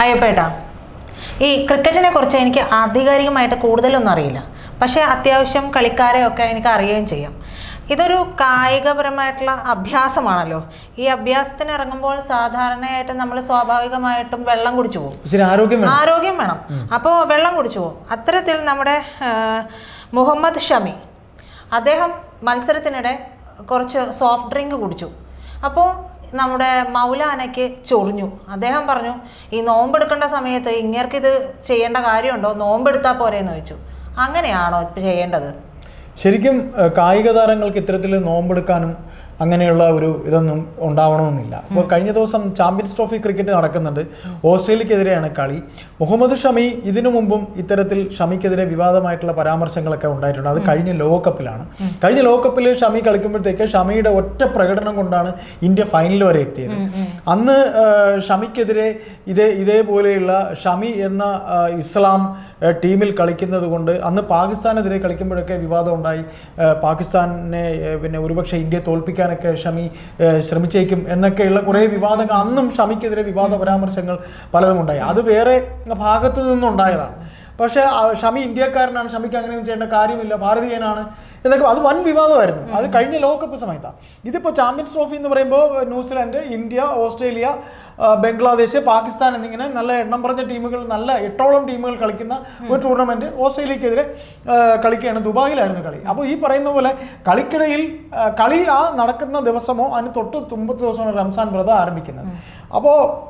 അയ്യപ്പേട്ടാ ഈ ക്രിക്കറ്റിനെ കുറിച്ച് എനിക്ക് ആധികാരികമായിട്ട് കൂടുതലൊന്നും അറിയില്ല. പക്ഷേ അത്യാവശ്യം കളിക്കാരെയൊക്കെ എനിക്ക് അറിയുകയും ചെയ്യാം. ഇതൊരു കായികപരമായിട്ടുള്ള അഭ്യാസമാണല്ലോ. ഈ അഭ്യാസത്തിന് ഇറങ്ങുമ്പോൾ സാധാരണയായിട്ട് നമ്മൾ സ്വാഭാവികമായിട്ടും വെള്ളം കുടിച്ചു പോകും. ആരോഗ്യം വേണം. അപ്പോൾ വെള്ളം കുടിച്ചു പോകും. അത്തരത്തിൽ നമ്മുടെ മുഹമ്മദ് ഷമി അദ്ദേഹം മത്സരത്തിനിടെ കുറച്ച് സോഫ്റ്റ് ഡ്രിങ്ക് കുടിച്ചു. അപ്പോൾ നമ്മുടെ മൗലാനയ്ക്ക് ചൊറിഞ്ഞു. അദ്ദേഹം പറഞ്ഞു ഈ നോമ്പെടുക്കേണ്ട സമയത്ത് ഇത് ചെയ്യേണ്ട കാര്യമുണ്ടോ? നോമ്പെടുത്താൽ പോരെ എന്ന് ചോദിച്ചു. അങ്ങനെയാണോ ഇപ്പം ചെയ്യേണ്ടത്? ശരിക്കും കായിക താരങ്ങൾക്ക് ഇത്തരത്തിൽ നോമ്പെടുക്കാനും അങ്ങനെയുള്ള ഒരു ഇതൊന്നും ഉണ്ടാവണമെന്നില്ല. അപ്പോൾ കഴിഞ്ഞ ദിവസം ചാമ്പ്യൻസ് ട്രോഫി ക്രിക്കറ്റ് നടക്കുന്നുണ്ട്. ഓസ്ട്രേലിയക്കെതിരെയാണ് കളി. മുഹമ്മദ് ഷമി ഇതിനു മുമ്പും ഇത്തരത്തിൽ ഷമിക്കെതിരെ വിവാദമായിട്ടുള്ള പരാമർശങ്ങളൊക്കെ ഉണ്ടായിട്ടുണ്ട്. അത് കഴിഞ്ഞ ലോകകപ്പിലാണ്. കഴിഞ്ഞ ലോകകപ്പിൽ ഷമി കളിക്കുമ്പോഴത്തേക്ക് ഷമിയുടെ ഒറ്റ പ്രകടനം കൊണ്ടാണ് ഇന്ത്യ ഫൈനൽ വരെ എത്തിയത്. അന്ന് ഷമിക്കെതിരെ ഇതേ ഇതേപോലെയുള്ള ഷമി എന്ന ഇസ്ലാം ടീമിൽ കളിക്കുന്നത് കൊണ്ട് അന്ന് പാകിസ്ഥാനെതിരെ കളിക്കുമ്പോഴൊക്കെ വിവാദം ഉണ്ടായി. പാകിസ്ഥാനെ പിന്നെ ഒരുപക്ഷെ ഇന്ത്യയെ തോൽപ്പിക്കാനൊക്കെ ഷമി ശ്രമിച്ചേക്കും എന്നൊക്കെയുള്ള കുറേ വിവാദങ്ങൾ. അന്നും ഷമിക്കെതിരെ വിവാദ പരാമർശങ്ങൾ പലതും ഉണ്ടായി. അത് വേറെ ഭാഗത്തു നിന്നുണ്ടായതാണ്. പക്ഷേ ഷമി ഇന്ത്യക്കാരനാണ്. ഷമിക്ക് അങ്ങനെയൊന്നും ചെയ്യേണ്ട കാര്യമില്ല. ഭാരതീയനാണ്. എന്നൊക്കെ അത് വൻ വിവാദമായിരുന്നു. അത് കഴിഞ്ഞ ലോകകപ്പ് സമയത്താണ് ഇതിപ്പോൾ ചാമ്പ്യൻസ് ട്രോഫി എന്ന് പറയുമ്പോൾ New Zealand India Australia Bangladesh Pakistan എന്നിങ്ങനെ നല്ല എണ്ണം പറഞ്ഞ ടീമുകൾ നല്ല എട്ടോളം ടീമുകൾ കളിക്കുന്ന ഒരു ടൂർണമെന്റ് ഓസ്ട്രേലിയക്കെതിരെ കളിക്കുകയാണ്. ദുബായിലായിരുന്നു കളി. അപ്പോൾ ഈ പറയുന്ന പോലെ കളിക്കിടയിൽ കളി ആ നടക്കുന്ന ദിവസമോ അതിന് തൊട്ട് തുമ്പത്ത് ദിവസമാണ് റംസാൻ വ്രതം ആരംഭിക്കുന്നത്. അപ്പോൾ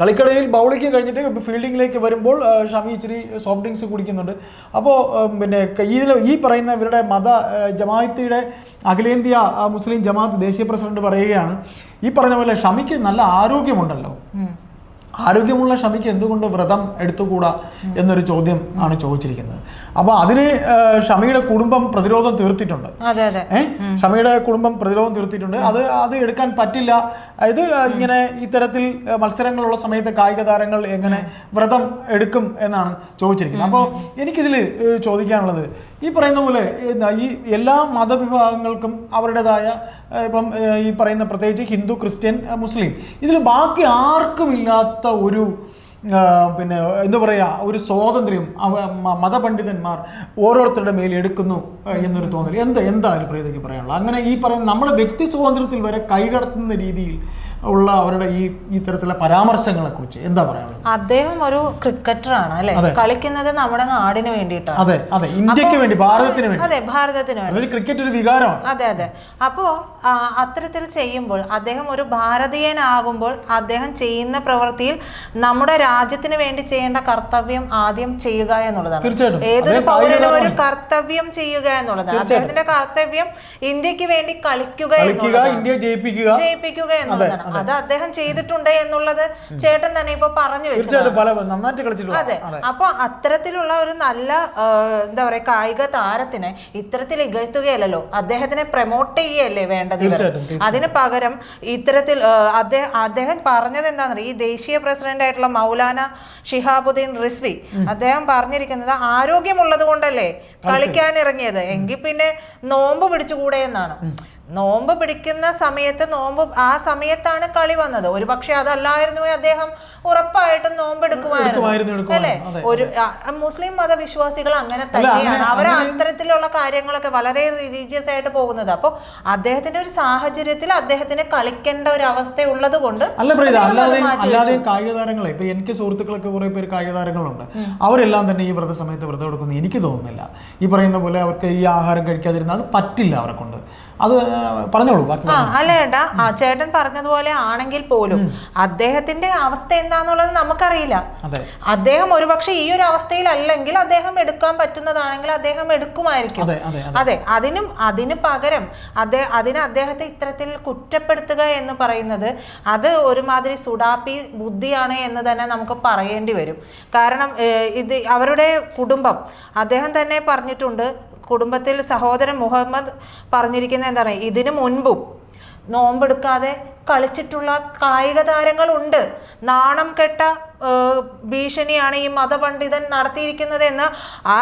കളിക്കടയിൽ ബൗളിങ് കഴിഞ്ഞിട്ട് ഫീൽഡിങ്ങിലേക്ക് വരുമ്പോൾ ഷമി ഇച്ചിരി സോഫ്റ്റ് ഡ്രിങ്ക്സ് കുടിക്കുന്നുണ്ട്. അപ്പോൾ പിന്നെ ഈ ഈ പറയുന്ന ഇവരുടെ മത ജമാഅത്തിയുടെ അഖിലേന്ത്യാ മുസ്ലിം ജമാഅത്ത് ദേശീയ പ്രസിഡന്റ് പറയുകയാണ് ഈ പറഞ്ഞ പോലെ ഷമിക്ക് നല്ല ആരോഗ്യമുണ്ടല്ലോ. ആരോഗ്യമുള്ള ഷമിക്ക് എന്തുകൊണ്ട് വ്രതം എടുത്തുകൂടാ എന്നൊരു ചോദ്യം ആണ് ചോദിച്ചിരിക്കുന്നത്. അപ്പോൾ അതിന് ഷമിയുടെ കുടുംബം പ്രതിരോധം തീർത്തിട്ടുണ്ട്. ഷമിയുടെ കുടുംബം പ്രതിരോധം തീർത്തിട്ടുണ്ട്. അത് അത് എടുക്കാൻ പറ്റില്ല. ഇത് ഇങ്ങനെ ഇത്തരത്തിൽ മത്സരങ്ങളുള്ള സമയത്ത് കായിക താരങ്ങൾ എങ്ങനെ വ്രതം എടുക്കും എന്നാണ് ചോദിച്ചിരിക്കുന്നത്. അപ്പോൾ എനിക്കിതിൽ ചോദിക്കാനുള്ളത് ഈ പറയുന്ന പോലെ ഈ എല്ലാ മതവിഭാഗങ്ങൾക്കും അവരുടേതായ ഇപ്പം ഈ പറയുന്ന പ്രത്യേകിച്ച് ഹിന്ദു ക്രിസ്ത്യൻ മുസ്ലിം ഇതിൽ ബാക്കി ആർക്കും ഇല്ലാത്ത ഒരു പിന്നെ എന്താ പറയുക ഒരു സ്വാതന്ത്ര്യം മതപണ്ഡിതന്മാർ ഓരോരുത്തരുടെ മേൽ എടുക്കുന്നു എന്നൊരു തോന്നൽ. എന്താ എന്താ ഒരു പ്രീതിക്ക് പറയാനുള്ളത്? അങ്ങനെ ഈ പറയുന്ന നമ്മുടെ വ്യക്തി സ്വാതന്ത്ര്യത്തിൽ വരെ കൈകടത്തുന്ന രീതിയിൽ ഉള്ള അവരുടെ ഈ ഈ തരത്തിലുള്ള പരാമർശങ്ങളെ കുറിച്ച് എന്താ പറയാനുള്ളത്? അദ്ദേഹം ഒരു ക്രിക്കറ്ററാണ് അല്ലെ? കളിക്കുന്നത് നമ്മുടെ നാടിന് വേണ്ടിയിട്ടാണ്. അതെ അതെ. ഇന്ത്യയ്ക്ക് വേണ്ടി ഭാരതത്തിന് വേണ്ടി. അതെ ഭാരതത്തിന് വേണ്ടി. ക്രിക്കറ്റ് ഒരു വികാരമാണ്. അതെ അതെ. അപ്പോ അത്തരത്തിൽ ചെയ്യുമ്പോൾ അദ്ദേഹം ഒരു ഭാരതീയനാകുമ്പോൾ അദ്ദേഹം ചെയ്യുന്ന പ്രവൃത്തിയിൽ നമ്മുടെ രാജ്യത്തിന് വേണ്ടി ചെയ്യേണ്ട കർത്തവ്യം ആദ്യം ചെയ്യുക എന്നുള്ളതാണ്. തീർച്ചയായിട്ടും. ഏതൊരു പൗരനും ഒരു കർത്തവ്യം ചെയ്യുക എന്നുള്ളതാണ്. അദ്ദേഹത്തിന്റെ കർത്തവ്യം ഇന്ത്യയ്ക്ക് വേണ്ടി കളിക്കുക എന്നുള്ളതാണ്. ജയിപ്പിക്കുക. എന്നുള്ളതാണ്. അത്. അദ്ദേഹം ചെയ്തിട്ടുണ്ട് എന്നുള്ളത് ചേട്ടൻ തന്നെ ഇപ്പൊ പറഞ്ഞു കളിച്ചിട്ടുള്ള അതെ. അപ്പൊ അത്തരത്തിലുള്ള ഒരു നല്ല എന്താ പറയാ കായിക താരത്തിനെ ഇത്തരത്തിൽ ഇകഴ്ത്തുകയല്ലല്ലോ. അദ്ദേഹത്തിനെ പ്രൊമോട്ട് ചെയ്യല്ലേ വേണ്ടത് അതിന് പകരം ഇത്തരത്തിൽ അദ്ദേഹം അദ്ദേഹം പറഞ്ഞത് എന്താണെന്ന് ഈ ദേശീയ പ്രസിഡന്റ് ആയിട്ടുള്ള മൗലാന ഷിഹാബുദ്ദീൻ റിസ്വി അദ്ദേഹം പറഞ്ഞിരിക്കുന്നത് ആരോഗ്യമുള്ളത് കൊണ്ടല്ലേ കളിക്കാൻ ഇറങ്ങിയത് എങ്കിൽ പിന്നെ നോമ്പ് പിടിച്ചുകൂടെ എന്നാണ്. നോമ്പ് പിടിക്കുന്ന സമയത്ത് നോമ്പ് ആ സമയത്താണ് കളി വന്നത്. ഒരു പക്ഷെ അതല്ലായിരുന്നു അദ്ദേഹം ഉറപ്പായിട്ടും നോമ്പ് എടുക്കുമായിരുന്നു. അല്ലേ? ഒരു മുസ്ലിം മതവിശ്വാസികൾ അങ്ങനെ തന്നെയാണ്. അവർ അത്തരത്തിലുള്ള കാര്യങ്ങളൊക്കെ വളരെ റിലീജിയസ് ആയിട്ട് പോകുന്നത്. അപ്പോൾ അദ്ദേഹത്തിന്റെ ഒരു സാഹചര്യത്തിൽ അദ്ദേഹത്തിന് കളിക്കേണ്ട ഒരു അവസ്ഥ ഉള്ളത് കൊണ്ട് അല്ലാതെ കായിക താരങ്ങളെ ഇപ്പൊ എനിക്ക് സുഹൃത്തുക്കളൊക്കെ കുറെ പേര് കായിക താരങ്ങളുണ്ട് അവരെല്ലാം തന്നെ ഈ വ്രത സമയത്ത് വ്രതം എടുക്കുന്നു എനിക്ക് തോന്നുന്നില്ല. ഈ പറയുന്ന പോലെ അവർക്ക് ഈ ആഹാരം കഴിക്കാതിരുന്നാൽ അത് പറ്റില്ല അവരെ കൊണ്ട് അത് പറഞ്ഞോളൂ ആ അല്ല ഏട്ടാ ആ ചേട്ടൻ പറഞ്ഞതുപോലെ ആണെങ്കിൽ പോലും അദ്ദേഹത്തിന്റെ അവസ്ഥ എന്താന്നുള്ളത് നമുക്കറിയില്ല. അദ്ദേഹം ഒരുപക്ഷെ ഈ ഒരു അവസ്ഥയിലല്ലെങ്കിൽ അദ്ദേഹം എടുക്കാൻ പറ്റുന്നതാണെങ്കിൽ അദ്ദേഹം എടുക്കുമായിരിക്കും. അതെ അതിനും അതിന് പകരം അദ്ദേഹം അതിന് അദ്ദേഹത്തെ ഇത്തരത്തിൽ കുറ്റപ്പെടുത്തുക എന്ന് പറയുന്നത് അത് ഒരുമാതിരി സുഡാപ്പി ബുദ്ധിയാണ് എന്ന് തന്നെ നമുക്ക് പറയേണ്ടി വരും. കാരണം ഇത് അവരുടെ കുടുംബം അദ്ദേഹം തന്നെ പറഞ്ഞിട്ടുണ്ട് കുടുംബത്തിൽ സഹോദരൻ മുഹമ്മദ് പറഞ്ഞിരിക്കുന്നത് എന്താണ്? ഇതിനു മുൻപും നോമ്പെടുക്കാതെ കളിച്ചിട്ടുള്ള കായിക താരങ്ങളുണ്ട്. നാണം കെട്ട ഭീഷണിയാണ് ഈ മതപണ്ഡിതൻ നടത്തിയിരിക്കുന്നത് എന്ന് ആ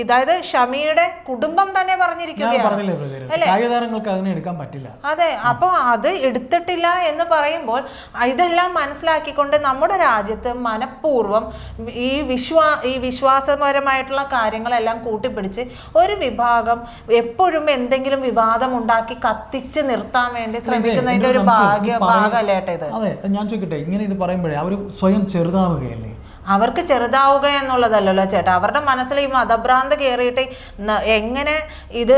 ഇതായത് ഷമിയുടെ കുടുംബം തന്നെ പറഞ്ഞിരിക്കുകയാണ്. എടുക്കാൻ പറ്റില്ല. അതെ. അപ്പോൾ അത് എടുത്തിട്ടില്ല എന്ന് പറയുമ്പോൾ ഇതെല്ലാം മനസ്സിലാക്കിക്കൊണ്ട് നമ്മുടെ രാജ്യത്ത് മനഃപൂർവം ഈ വിശ്വാ ഈ വിശ്വാസപരമായിട്ടുള്ള കാര്യങ്ങളെല്ലാം കൂട്ടിപ്പിടിച്ച് ഒരു വിഭാഗം എപ്പോഴും എന്തെങ്കിലും വിവാദം ഉണ്ടാക്കി കത്തിച്ച് നിർത്താൻ വേണ്ടി ശ്രമിക്കുന്നതിന്റെ ഒരു അതെ ഞാൻ ചോദിക്കട്ടെ ഇങ്ങനെ ഇത് പറയുമ്പോഴേ അവർ സ്വയം ചെറുതാവുകയല്ലേ? അവർക്ക് ചെറുതാവുക എന്നുള്ളതല്ലല്ലോ ചേട്ടാ. അവരുടെ മനസ്സിൽ ഈ മതഭ്രാന്ത് കയറിയിട്ട് എങ്ങനെ ഇത്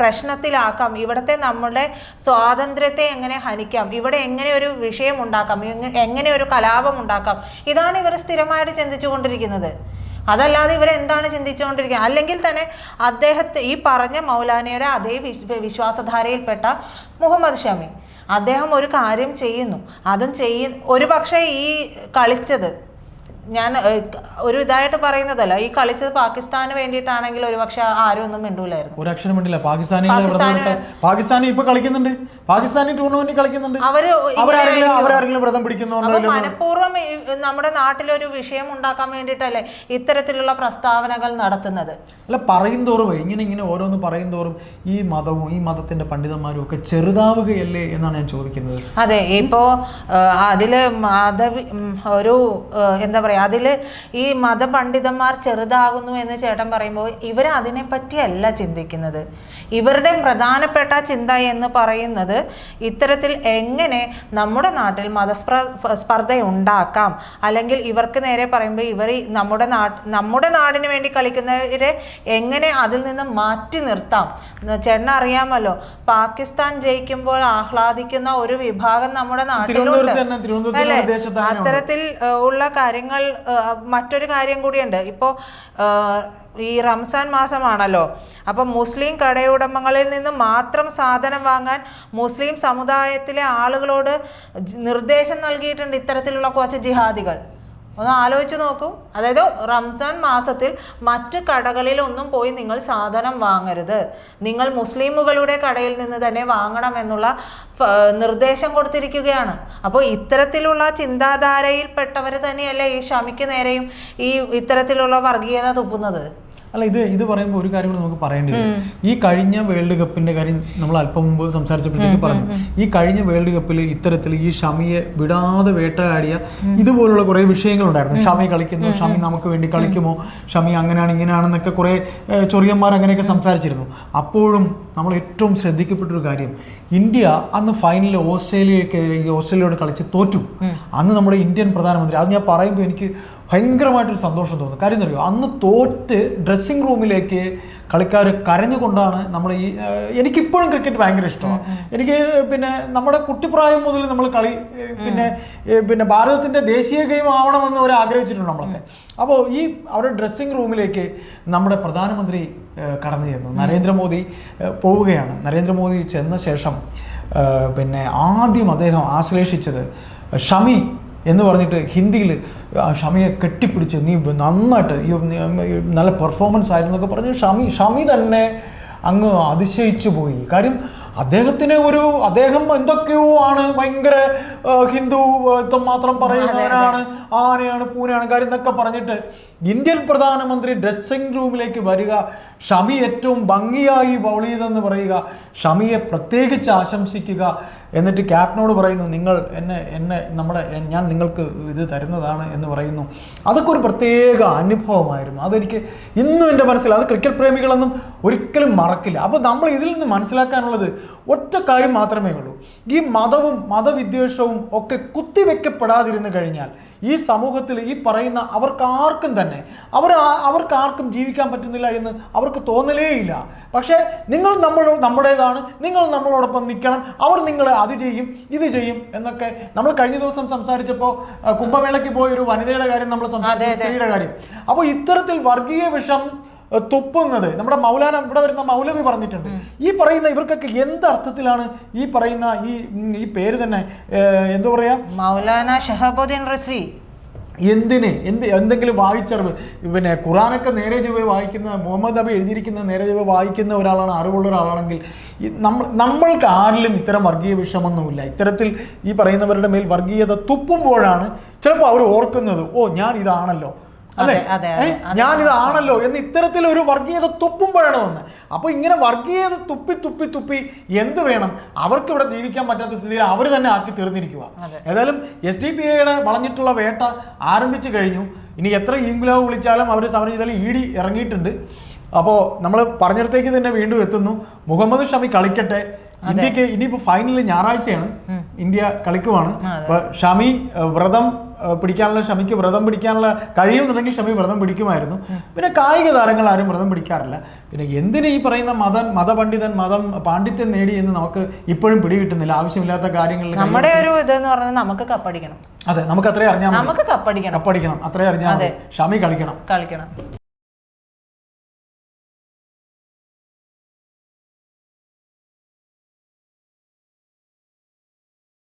പ്രശ്നത്തിലാക്കാം? ഇവിടുത്തെ നമ്മുടെ സ്വാതന്ത്ര്യത്തെ എങ്ങനെ ഹനിക്കാം? ഇവിടെ എങ്ങനെ ഒരു വിഷയം ഉണ്ടാക്കാം? എങ്ങനെ ഒരു കലാപം ഉണ്ടാക്കാം? ഇതാണ് ഇവർ സ്ഥിരമായിട്ട് ചിന്തിച്ചുകൊണ്ടിരിക്കുന്നത്. അതല്ലാതെ ഇവരെന്താണ് ചിന്തിച്ചുകൊണ്ടിരിക്കുക? അല്ലെങ്കിൽ തന്നെ അദ്ദേഹത്തെ ഈ പറഞ്ഞ മൗലാനയുടെ അതേ വിശ്വാസധാരയിൽപ്പെട്ട മുഹമ്മദ് ഷമി. അദ്ദേഹം ഒരു കാര്യം ചെയ്യുന്നു. അതും ചെയ്യ ഒരു പക്ഷേ ഈ കളിച്ചത് ഞാൻ ഒരു ഇതായിട്ട് പറയുന്നതല്ല ഈ കളിച്ചത് പാകിസ്ഥാന് വേണ്ടിയിട്ടാണെങ്കിൽ ഒരുപക്ഷെ ആരും ഒന്നും മിണ്ടൂലായിരുന്നു. ഒരു അക്ഷരം മിണ്ടില്ല പാകിസ്ഥാനി പാകിസ്ഥാന് ഇപ്പൊ കളിക്കുന്നുണ്ട്. പാകിസ്ഥാനി ടൂർണമെന്റ് കളിക്കുന്നുണ്ട്. അവർ അവരാരെങ്കിലും വ്രതം പിടിക്കുന്നുണ്ടോ മനഃപൂർവം നമ്മുടെ നാട്ടിലൊരു വിഷയം ഉണ്ടാക്കാൻ വേണ്ടിട്ടല്ലേ ഇത്തരത്തിലുള്ള പ്രസ്താവനകൾ നടത്തുന്നത്? അല്ല പറയും തോറും ഇങ്ങനെ ഇങ്ങനെ ഓരോന്ന് പറയും തോറും ഈ മതവും ഈ മതത്തിന്റെ പണ്ഡിതന്മാരും ഒക്കെ ചെറുതാവുകയല്ലേ എന്നാണ് ഞാൻ ചോദിക്കുന്നത്. അതെ ഇപ്പോ അതിൽ മത ഒരു എന്താ പറയാ അതിൽ ഈ മത മതപണ്ഡിതന്മാർ ചെറുതാകുന്നു എന്ന് ചേട്ടൻ പറയുമ്പോൾ ഇവർ അതിനെപ്പറ്റിയല്ല ചിന്തിക്കുന്നത്. ഇവരുടെ പ്രധാനപ്പെട്ട ചിന്ത എന്ന് പറയുന്നത് ഇത്തരത്തിൽ എങ്ങനെ നമ്മുടെ നാട്ടിൽ മതസ്പ്ര സ്പർദ്ധ ഉണ്ടാക്കാം അല്ലെങ്കിൽ ഇവർക്ക് നേരെ പറയുമ്പോൾ ഇവർ നമ്മുടെ നാട്ടിൽ നമ്മുടെ നാടിന് വേണ്ടി കളിക്കുന്നവരെ എങ്ങനെ അതിൽ നിന്ന് മാറ്റി നിർത്താം? ചേട്ടൻ അറിയാമല്ലോ പാകിസ്ഥാൻ ജയിക്കുമ്പോൾ ആഹ്ലാദിക്കുന്ന ഒരു വിഭാഗം നമ്മുടെ നാട്ടിലുണ്ട്. അല്ലെ. അത്തരത്തിൽ ഉള്ള കാര്യങ്ങൾ മറ്റൊരു കാര്യം കൂടിയുണ്ട്. ഇപ്പോൾ ഈ റംസാൻ മാസമാണല്ലോ. അപ്പം മുസ്ലിം കടയുടമകളിൽ നിന്ന് മാത്രം സാധനം വാങ്ങാൻ മുസ്ലിം സമുദായത്തിലെ ആളുകളോട് നിർദ്ദേശം നൽകിയിട്ടുണ്ട് ഇത്തരത്തിലുള്ള കുറച്ച് ജിഹാദികൾ. ഒന്ന് ആലോചിച്ച് നോക്കൂ. അതായത് റംസാൻ മാസത്തിൽ മറ്റ് കടകളിലൊന്നും പോയി നിങ്ങൾ സാധനം വാങ്ങരുത്. നിങ്ങൾ മുസ്ലിമുകളുടെ കടയിൽ നിന്ന് തന്നെ വാങ്ങണം എന്നുള്ള നിർദ്ദേശം കൊടുത്തിരിക്കുകയാണ്. അപ്പോൾ ഇത്തരത്തിലുള്ള ചിന്താധാരയിൽപ്പെട്ടവർ തന്നെയല്ലേ ഈ ഷമിക്ക് നേരെയും ഈ ഇത്തരത്തിലുള്ള വർഗീയത തുപ്പുന്നത്? അല്ല ഇത് ഇത് പറയുമ്പോൾ ഒരു കാര്യം കൂടി നമുക്ക് പറയേണ്ടി വരും. ഈ കഴിഞ്ഞ വേൾഡ് കപ്പിന്റെ കാര്യം നമ്മൾ അല്പം മുമ്പ് സംസാരിച്ചപ്പോഴത്തേക്ക് പറഞ്ഞു. ഈ കഴിഞ്ഞ വേൾഡ് കപ്പിൽ ഇത്തരത്തിൽ ഈ ഷമിയെ വിടാതെ വേട്ടയാടിയ ഇതുപോലുള്ള കുറെ വിഷയങ്ങളുണ്ടായിരുന്നു. ഷമി കളിക്കുന്നു ഷമി നമുക്ക് വേണ്ടി കളിക്കുമോ ഷമി അങ്ങനെയാണ് ഇങ്ങനെയാണെന്നൊക്കെ കുറെ ചൊറിയന്മാർ അങ്ങനെയൊക്കെ സംസാരിച്ചിരുന്നു. അപ്പോഴും നമ്മൾ ഏറ്റവും ശ്രദ്ധിക്കപ്പെട്ടൊരു കാര്യം ഇന്ത്യ അന്ന് ഫൈനലിൽ ഓസ്ട്രേലിയക്ക് ഓസ്ട്രേലിയയോട് കളിച്ച് തോറ്റു. അന്ന് നമ്മുടെ ഇന്ത്യൻ പ്രധാനമന്ത്രി അത് ഞാൻ പറയുമ്പോൾ എനിക്ക് ഭയങ്കരമായിട്ടൊരു സന്തോഷം തോന്നുന്നു. കാര്യം അറിയോ അന്ന് തോറ്റ് ഡ്രസ്സിംഗ് റൂമിലേക്ക് കളിക്കാർ കരഞ്ഞുകൊണ്ടാണ് നമ്മൾ ഈ എനിക്കിപ്പോഴും ക്രിക്കറ്റ് ഭയങ്കര ഇഷ്ടമാണ്. എനിക്ക് പിന്നെ നമ്മുടെ കുട്ടിപ്രായം മുതൽ നമ്മൾ കളി പിന്നെ പിന്നെ ഭാരതത്തിന്റെ ദേശീയ ഗെയിം ആവണമെന്ന് അവർ ആഗ്രഹിച്ചിട്ടുണ്ട് നമ്മളൊക്കെ. അപ്പോൾ ഈ അവരുടെ ഡ്രസ്സിംഗ് റൂമിലേക്ക് നമ്മുടെ പ്രധാനമന്ത്രി കടന്നു ചെന്നു. നരേന്ദ്രമോദി പോവുകയാണ്. നരേന്ദ്രമോദി ചെന്ന ശേഷം പിന്നെ ആദ്യം അദ്ദേഹം ആശ്ലേഷിച്ചത് ഷമി എന്ന് പറഞ്ഞിട്ട് ഹിന്ദിയിൽ ഷമിയെ കെട്ടിപ്പിടിച്ച് നീ നന്നായിട്ട് ഈ നല്ല പെർഫോമൻസ് ആയിരുന്നു എന്നൊക്കെ പറഞ്ഞ് ഷമി ഷമി തന്നെ അങ്ങ് അതിശയിച്ചു പോയി. കാര്യം അദ്ദേഹത്തിന് ഒരു അദ്ദേഹം എന്തൊക്കെയോ ആണ് ഭയങ്കര ഹിന്ദു മാത്രം പറയുന്നവരാണ് ആനയാണ് പൂനെയാണ് കാര്യം എന്നൊക്കെ പറഞ്ഞിട്ട് ഇന്ത്യൻ പ്രധാനമന്ത്രി ഡ്രസ്സിംഗ് റൂമിലേക്ക് വരിക ഷമി ഏറ്റവും ഭംഗിയായി ബൗൾ ചെയ്തെന്ന് പറയുക ഷമിയെ പ്രത്യേകിച്ച് ആശംസിക്കുക എന്നിട്ട് ക്യാപ്റ്റനോട് പറയുന്നു നിങ്ങൾ എന്നെ എന്നെ നമ്മുടെ ഞാൻ നിങ്ങൾക്ക് ഇത് തരുന്നതാണ് എന്ന് പറയുന്നു. അതൊക്കെ ഒരു പ്രത്യേക അനുഭവമായിരുന്നു. അതെനിക്ക് ഇന്നും എന്റെ മനസ്സിൽ അത് ക്രിക്കറ്റ് പ്രേമികളൊന്നും ഒരിക്കലും മറക്കില്ല. അപ്പോൾ നമ്മൾ ഇതിൽ നിന്ന് മനസ്സിലാക്കാനുള്ളത് ഒറ്റ കാര്യം മാത്രമേ ഉള്ളൂ. ഈ മതവും മതവിദ്വേഷവും ഒക്കെ കുത്തിവെക്കപ്പെടാതിരുന്നു കഴിഞ്ഞാൽ ഈ സമൂഹത്തിൽ ഈ പറയുന്ന അവർക്ക് ആർക്കും തന്നെ അവർ അവർക്കാർക്കും അവർക്ക് ആർക്കും ജീവിക്കാൻ പറ്റുന്നില്ല എന്ന് അവർക്ക് തോന്നലേയില്ല. പക്ഷേ നിങ്ങൾ നമ്മൾ നമ്മുടേതാണ് നിങ്ങൾ നമ്മളോടൊപ്പം നിൽക്കണം അവർ നിങ്ങളെ അത് ചെയ്യും ഇത് ചെയ്യും എന്നൊക്കെ നമ്മൾ കഴിഞ്ഞ ദിവസം സംസാരിച്ചപ്പോൾ കുംഭമേളയ്ക്ക് പോയ ഒരു വനിതയുടെ കാര്യം നമ്മൾ സംസാരിച്ചു സ്ത്രീയുടെ കാര്യം. അപ്പോൾ ഇത്തരത്തിൽ വർഗീയ വിഷം തുപ്പുന്നത്. നമ്മുടെ മൗലാന ഇവിടെ വരുന്ന മൗലവി പറഞ്ഞിട്ടുണ്ട്. ഈ പറയുന്ന ഇവർക്കൊക്കെ എന്ത് അർത്ഥത്തിലാണ് ഈ പറയുന്ന ഈ ഈ പേര് തന്നെ? എന്താ പറയാ? മൗലാന ഷഹബുദ്ദീൻ റസി എന്തിന്? എന്ത് എന്തെങ്കിലും വായിച്ചറിവ്. പിന്നെ ഖുറാനൊക്കെ നേരെ ചൊവ്വേ വായിക്കുന്ന മുഹമ്മദ് അബി എഴുതിയിരിക്കുന്ന നേരെ ചൊവ്വേ വായിക്കുന്ന ഒരാളാണ് അറിവുള്ള ഒരാളാണെങ്കിൽ നമ്മൾ നമ്മൾക്ക് ആരിലും ഇത്തരം വർഗീയ വിഷമൊന്നുമില്ല. ഇത്തരത്തിൽ ഈ പറയുന്നവരുടെ മേൽ വർഗീയത തുപ്പുമ്പോഴാണ് ചിലപ്പോൾ അവർ ഓർക്കുന്നത് ഓ ഞാൻ ഇതാണല്ലോ. അല്ലെ? അതെ. ഞാൻ ഇതാണല്ലോ എന്ന് ഇത്തരത്തിൽ ഒരു വർഗീയത തുപ്പുമ്പോഴാണ് വന്നത് അപ്പൊ ഇങ്ങനെ വർഗീയത തുപ്പി തുപ്പി തുപ്പി എന്ത് വേണം? അവർക്ക് ഇവിടെ ജീവിക്കാൻ പറ്റാത്ത സ്ഥിതിയിൽ അവർ തന്നെ ആക്കി തീർന്നിരിക്കുക ഏതായാലും എസ് ഡി പി ഐയുടെ വളഞ്ഞിട്ടുള്ള വേട്ട ആരംഭിച്ചു കഴിഞ്ഞു. ഇനി എത്ര ഈങ്കുലാവ് വിളിച്ചാലും അവർ സമരം ചെയ്താലും ഇ ഡി ഇറങ്ങിയിട്ടുണ്ട്. അപ്പോൾ നമ്മൾ പറഞ്ഞിടത്തേക്ക് തന്നെ വീണ്ടും എത്തുന്നു. മുഹമ്മദ് ഷമി കളിക്കട്ടെ. ഇന്ത്യയ്ക്ക് ഇനിയിപ്പോൾ ഫൈനൽ ഞായറാഴ്ചയാണ്. ഇന്ത്യ കളിക്കുവാണ്. ഷമി വ്രതം പിടിക്കാനുള്ള ഷമിക്ക് വ്രതം പിടിക്കാനുള്ള കഴിയുന്നുണ്ടെങ്കിൽ ഷമി വ്രതം പിടിക്കുമായിരുന്നു. പിന്നെ കായിക താരങ്ങൾ ആരും വ്രതം പിടിക്കാറില്ല. പിന്നെ എന്തിന് ഈ പറയുന്ന മതൻ മതപണ്ഡിതൻ മതം പാണ്ഡിത്യം നേടി എന്ന് നമുക്ക് ഇപ്പോഴും പിടികിട്ടുന്നില്ല. ആവശ്യമില്ലാത്ത കാര്യങ്ങളിൽ നമ്മുടെ ഒരു ഇതെന്ന് പറഞ്ഞാൽ നമുക്ക് കപ്പടിക്കണം. അതെ നമുക്ക് അത്രേ അറിഞ്ഞാൽ മതി. നമുക്ക് കപ്പടിക്കണം. കപ്പടിക്കണം. അത്രേ അറിഞ്ഞാൽ മതി. ഷമി കളിക്കണം. കളിക്കണം.